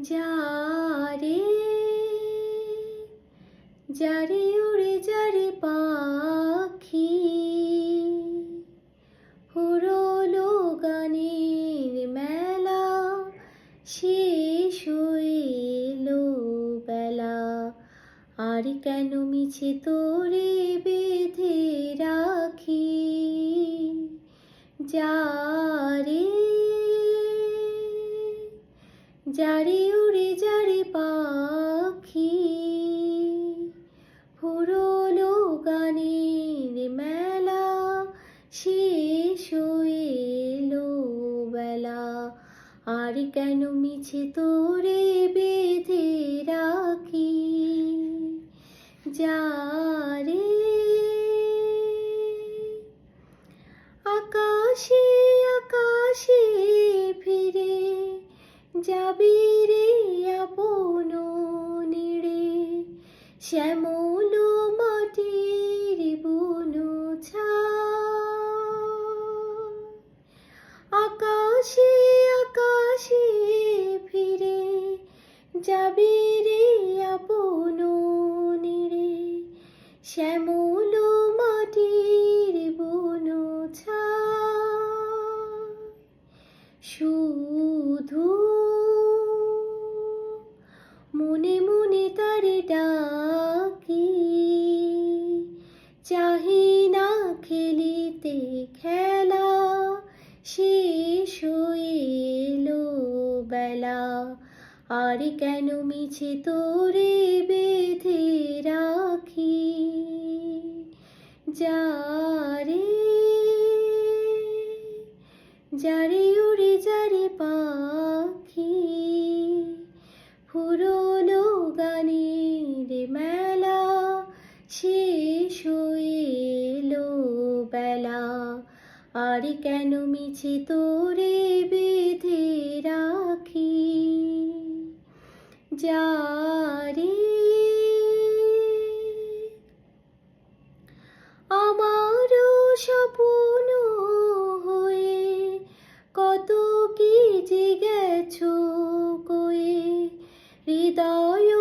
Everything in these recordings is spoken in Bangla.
যারে যারে উড়ে যারে পাখি, ফুরলো গানের মেলা, শেষ হইল বেলা। আর কেন মিছে তোরে বেঁধে রাখি? যারে যারে উড়ে যারে পাখি ফুরলো গানের মেলা শেষ হইল বেলা। আর কেন মিছে তোরে বেঁধে রাখি? যারে শ্যামল মাটির বনু আকাশে আকাশে ফিরে যাবি রে আপন নিড়ে শ্যামল মাটির বনু শুধু মনে মনে আর কেন মিছে তোরে বেঁধে রাখি? যারে যারে উড়ে যারে পাখি। ফুরলো গানের মেলা শেষ হইল বেলা। আর কেন মিছে তোরে বেঁধে যারে। আমারও স্বপ্ন হয়ে কত কি যে কয়ে হৃদয়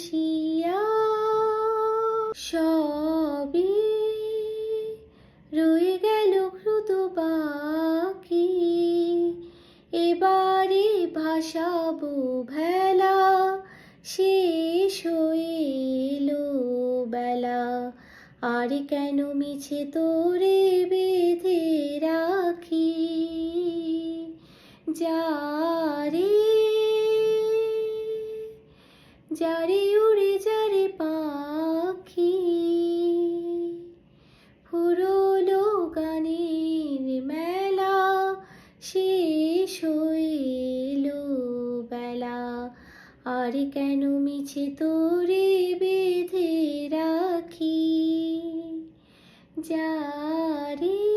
বসিয়া সবই রয়ে গেল ক্রুত বাকি। এবারে ভাসাবো ভেলা শেষ হইল বেলা। আর কেন মিছে তোরে বেঁধে রাখি? যারে যারে উড়ে যারে পাখি ফুরলো গানের মেলা শেষ হইল বেলা। আর কেন মিছে তোরে বেঁধে রাখি? যারে